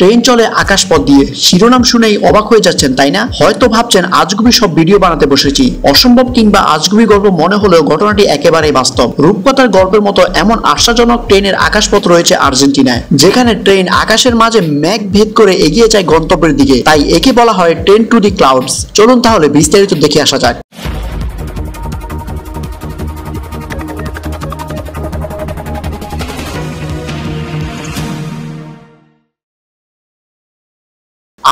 Train চলে আকাশপথ দিয়ে। শিরোনাম শুনেই অবাক হয়ে যাচ্ছেন, তাই না? হয়তো ভাবছেন, আজগুবি সব ভিডিও বানাতে বসেছি। অসম্ভব কিংবা আজগুবি গল্প মনে হলেও ঘটনাটি একেবারেই বাস্তব। রূপকথার গল্পের মতো এমন আশ্চর্যজনক ট্রেনের আকাশপথ রয়েছে আর্জেন্টিনায়, যেখানে ট্রেন আকাশের মাঝে ম্যাঘ ভেদ করে এগিয়ে যায় গন্তব্যের দিকে। তাই একে বলা হয় ট্রেন টু দি ক্লাউডস। চলুন তাহলে বিস্তারিত দেখে আসা যাক।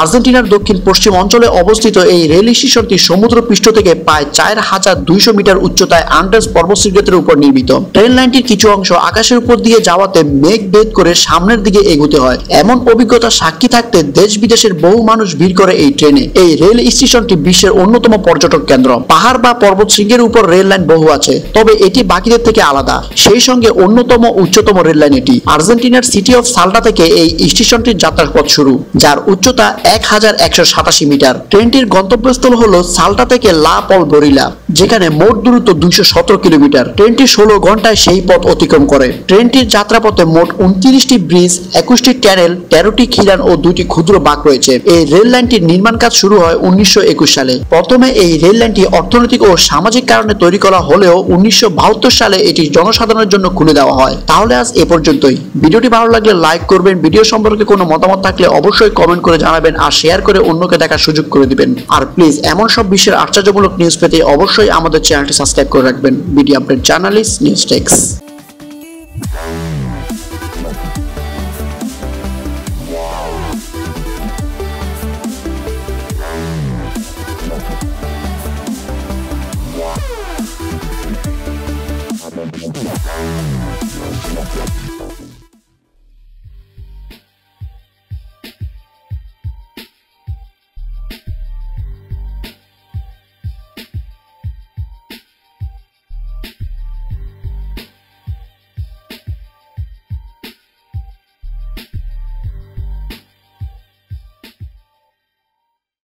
আর্জেন্টিনার দক্ষিণ পশ্চিম অঞ্চলে অবস্থিত এই রেল স্টেশনটি সমুদ্র পৃষ্ঠ থেকে প্রায় চার হাজার দুইশো মিটার উচ্চতায় আন্ডার্স পর্বতশৃঙ্গের উপর নির্মিত। ট্রেন লাইনটির কিছু অংশ আকাশের উপর দিয়ে যাওয়াতে মেঘ ভেদ করে সামনের দিকে এগুতে হয়। এমন অভিজ্ঞতা সাক্ষী থাকতে দেশ বিদেশের বহু মানুষ ভিড় করে এই ট্রেনে। এই রেল স্টেশনটি বিশ্বের অন্যতম পর্যটক কেন্দ্র। পাহাড় বা পর্বত শৃঙ্গের উপর রেল লাইন বহু আছে, তবে এটি বাকিদের থেকে আলাদা। সেই সঙ্গে অন্যতম উচ্চতম রেল লাইন এটি। আর্জেন্টিনার সিটি অফ সাল্টা থেকে এই স্টেশনটির যাত্রার পথ শুরু, যার উচ্চতা এক হাজার একশো সাতাশি মিটার। ট্রেনটির গন্তব্যস্থল হলো সালটা থেকে লা পল বরিলা যেখানে মোট দূরত্ব দুইশো সতেরো কিলোমিটার। ট্রেনটি ষোলো ঘন্টায় সেই পথ অতিক্রম করে। ট্রেনটির যাত্রাপথে মোট উনত্রিশটি ব্রিজ, একুশটি ট্যানেল, তেরোটি খিলান ও দুটি ক্ষুদ্র বাঁক রয়েছে। এই রেল লাইনটির নির্মাণ কাজ শুরু হয় উনিশশো একুশ সালে। প্রথমে এই রেল লাইনটি অর্থনৈতিক ও সামাজিক কারণে তৈরি করা হলেও উনিশশো বাহাত্তর সালে এটি জনসাধারণের জন্য খুলে দেওয়া হয়। তাহলে আজ এ পর্যন্তই। ভিডিওটি ভালো লাগলে লাইক করবেন। ভিডিও সম্পর্কে কোনো মতামত থাকলে অবশ্যই কমেন্ট করে জানাবেন আর শেয়ার করে অন্যকে দেখার সুযোগ করে দিবেন। আর প্লিজ, এমন সব বিশ্বের আশ্চর্যমূলক নিউজ পেতে অবশ্যই অবশ্যই আমাদের চ্যানেলটি সাবস্ক্রাইব করে রাখবেন। বিডি আপডেট জার্নালিস্ট নিউজ টেক্স Thank